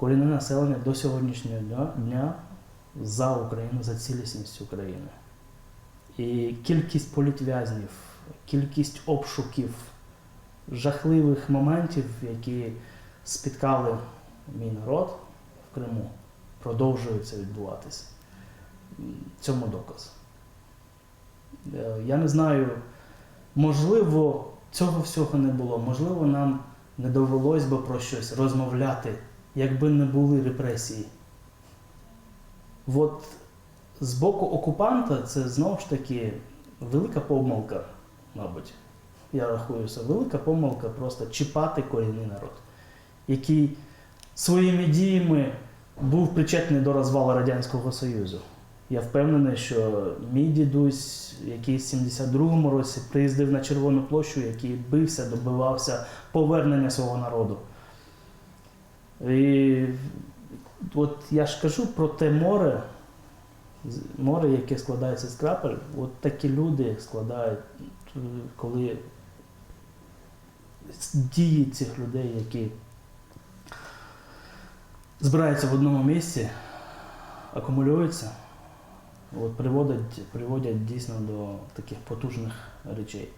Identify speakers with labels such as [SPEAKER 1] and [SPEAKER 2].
[SPEAKER 1] корінне населення до сьогоднішнього дня, за Україну, за цілісність України. І кількість політв'язнів, кількість обшуків, жахливих моментів, які спіткали мій народ в Криму, продовжуються відбуватися. Цьому доказ. Е, Я не знаю, можливо, цього всього не було, можливо, нам не довелось би про щось розмовляти, якби не були репресії. От з боку окупанта це знову ж таки велика помилка, мабуть. Я рахую, це велика помилка просто чіпати корінний народ, який своїми діями був причетний до розвалу Радянського Союзу. Я впевнений, що мій дідусь, який в 72-му році приїздив на Червону площу, який бився, добивався повернення свого народу. І от я ж кажу про те море, море, яке складається з крапель, от такі люди складають, коли дії цих людей, які збираються в одному місці, акумулюються, от приводять, приводять дійсно до таких потужних речей.